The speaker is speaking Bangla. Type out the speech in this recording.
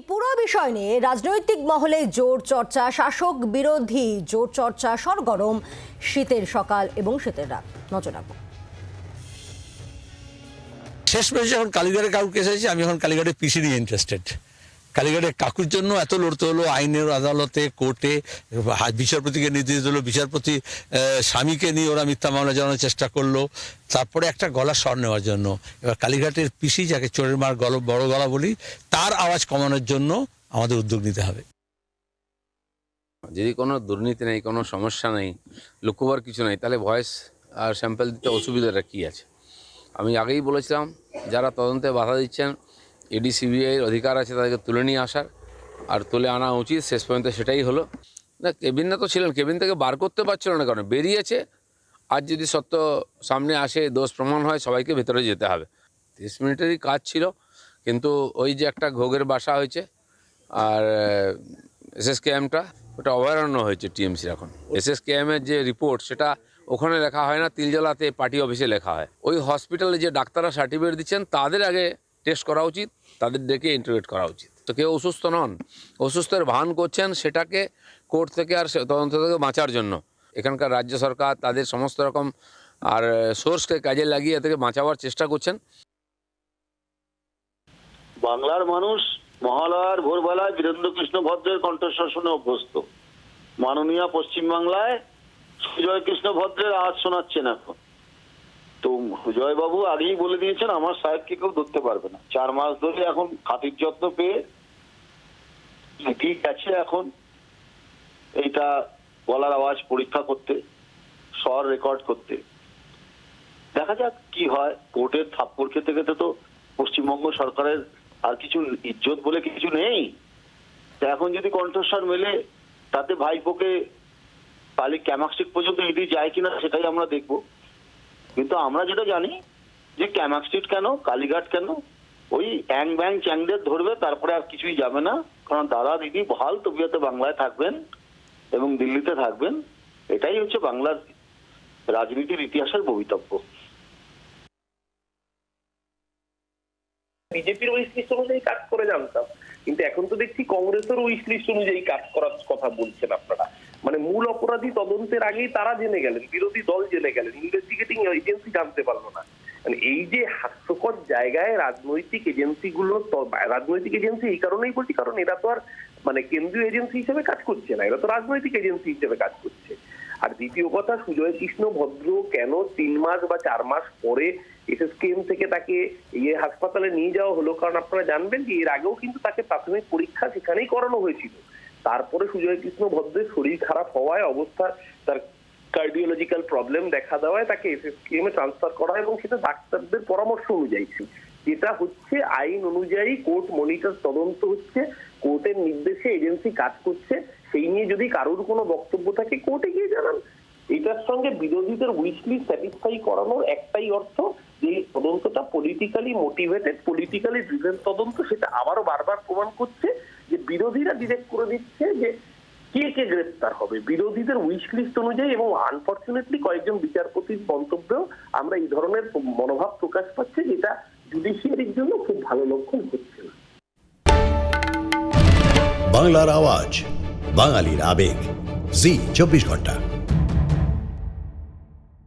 এই পুরো বিষয় নিয়ে রাজনৈতিক মহলে জোর চর্চা, শাসক বিরোধী জোর চর্চা, সরগরম, শীতের সকাল এবং শীতের রাত। নজর রাখব। শেষ পর্যন্ত যখন কালীঘাটে কাউকে এসেছি, আমি এখন কালীঘাটে পিসি ইন্টারেস্টেড কালীঘাটে কাকুর জন্য এত লড়তে হলো, আইনের আদালতে, কোর্টে বিচারপতিকে নির্দেশ দিল, বিচারপতি স্বামীকে নিয়ে ওরা মিথ্যা মামলা জানানোর চেষ্টা করল। তারপরে একটা গলা স্বর নেওয়ার জন্য। এবার কালীঘাটের পিসি, যাকে চোরের মার গল, বড় গলা বলি, তার আওয়াজ কমানোর জন্য আমাদের উদ্যোগ নিতে হবে। যদি কোনো দুর্নীতি নেই, কোনো সমস্যা নেই, লুকোবার কিছু নেই, তাহলে ভয়েস আর স্যাম্পেল দিতে অসুবিধাটা কী আছে? আমি আগেই বলেছিলাম, যারা তদন্তে বাধা দিচ্ছেন ইডি সিবিআইয়ের অধিকার আছে তাদেরকে তুলে নিয়ে আসার আর তুলে আনা উচিত। শেষ পর্যন্ত সেটাই হলো। না, কেবিনে তো ছিলেন কেবিন থেকে বার করতে পারছিল না কারণ বেরিয়েছে। আজ যদি সত্য সামনে আসে, দোষ প্রমাণ হয়, সবাইকে ভেতরে যেতে হবে। তিরিশ মিনিটেরই কাজ ছিল, কিন্তু ওই যে একটা ঘোগের বাসা হয়েছে, আর এস এস এসএসকেএমটা, ওটা অভয়ারণ্য হয়েছে টিএমসির এখন। এস এস এসএসকেএমের যে রিপোর্ট, সেটা ওখানে লেখা হয় না, তিলজলাতে পার্টি অফিসে লেখা হয়। ওই হসপিটালে যে ডাক্তাররা সার্টিফিকেট দিচ্ছেন, তাদের আগে টেস্ট করা উচিত, তাদের ডেকে ইন্টারভিউ করা উচিত। তো কেউ অসুস্থ নন, অসুস্থের ভান করছেন সেটাকে কোর্ট থেকে আর তদন্ত থেকে বাঁচার জন্য। এখানকার রাজ্য সরকার তাদের সমস্ত রকম আর সোর্সকে কাজে লাগিয়ে থেকে বাঁচাবার চেষ্টা করছেন। বাংলার মানুষ মহালয়ার ভোরবেলায় বীরেন্দ্রকৃষ্ণ ভদ্রের কণ্ঠস্বর শুনে অভ্যস্ত। মাননীয় পশ্চিমবাংলায় সুজয় কৃষ্ণ ভদ্রের আওয়াজ শোনাচ্ছেন এখন। তো বাবু আগেই বলে দিয়েছেন, আমার সাহেবকে কেউ ধরতে পারবে না। চার মাস ধরে এখন খাতির যত্ন পেয়ে ঠিক আছে এখন? এইটা গলার আওয়াজ পরীক্ষা করতে, স্বর রেকর্ড করতে। দেখা যাক কি হয়। কোর্টের থাপ্পড় খেতে খেতে তো পশ্চিমবঙ্গ সরকারের আর কিছু ইজ্জত বলে কিছু নেই। এখন যদি কণ্ঠস্বর মেলে, তাতে ভাইপোকে কালি ক্যামাক্সিক পর্যন্ত ইডি যায় কিনা সেটাই আমরা দেখব। কিন্তু আমরা যেটা জানি যে ক্যামাক্সিট কেন কালীঘাট কেন, ওই অ্যাং ব্যাং চ্যাংদের ধরবে, তারপরে আর কিছুই যাবে না। কারণ দাদা দিদি বহাল তবিয়তে বাংলায় থাকবেন এবং দিল্লিতে থাকবেন, এটাই হচ্ছে বাংলার রাজনীতির ইতিহাসের ভবিতব্য বিজেপির উইশ লিস্ট অনুযায়ী কাজ করে জানতাম, কিন্তু এখন তো দেখছি কংগ্রেসের উইশ লিস্ট অনুযায়ী কাজ করার কথা বলছেন আপনারা। মানে মূল অপরাধী তদন্তের আগেই তারা জেনে গেলেন, বিরোধী দল জেনে গেলেন ইনভেস্টিগেটিং এজেন্সি জানতে পারল না। মানে এই যে হাস্যকর জায়গায় রাজনৈতিক এজেন্সিগুলো রাজনৈতিক এজেন্সি এই কারণেই বলছি, কারণ এরা তো আর মানে কেন্দ্রীয় এজেন্সি হিসেবে কাজ করছে না, এরা তো রাজনৈতিক এজেন্সি হিসেবে কাজ করছে। আর দ্বিতীয় কথা, সুজয় কৃষ্ণ ভদ্র কেন তিন মাস বা চার মাস পরে এসএসকেএম থেকে তাকে ইয়ে হাসপাতালে নিয়ে যাওয়া হলো? কারণ আপনারা জানবেন যে এর আগেও কিন্তু তাকে প্রাথমিক পরীক্ষা সেখানেই করানো হয়েছিল। তারপরে সুজয় কৃষ্ণ ভদ্রের শরীর খারাপ হওয়ায় অবস্থা, তার কার্ডিওলজিক্যাল প্রবলেম দেখা দেওয়ায় তাকে এসএসকেএম এ ট্রান্সফার করা এবং সেটা ডাক্তারদের পরামর্শ অনুযায়ী যেটা হচ্ছে আইন অনুযায়ী কোর্ট মনিটর তদন্ত হচ্ছে, কোর্টের নির্দেশে এজেন্সি কাজ করছে, সেই নিয়ে যদি কারোর কোনো বক্তব্য থাকে কোর্টে গিয়ে জানান। এটার সঙ্গে বিরোধীদের উইকলি স্যাটিসফাই করানোর একটাই অর্থ যে তদন্তটা পলিটিক্যালি মোটিভেটেড পলিটিক্যালি ড্রিভেন তদন্ত, সেটা আবারও বারবার প্রমাণ করছে। বিরোধীরা ডিরেক্ট করে দিচ্ছে যে কে কে গ্রেপ্তার হবে। বিরোধীদের উইশ লিস্ট অনুযায়ী এবং আনফর্চুনেটলি কয়েকজন বিচারপতির মন্তব্যেও আমরা এই ধরনের মনোভাব প্রকাশ পাচ্ছে যেটা জুডিশিয়ারির জন্য খুব ভালো লক্ষণ হচ্ছে না। বাংলার আওয়াজ, বাঙালির আবেগ। জি, চব্বিশ ঘণ্টা।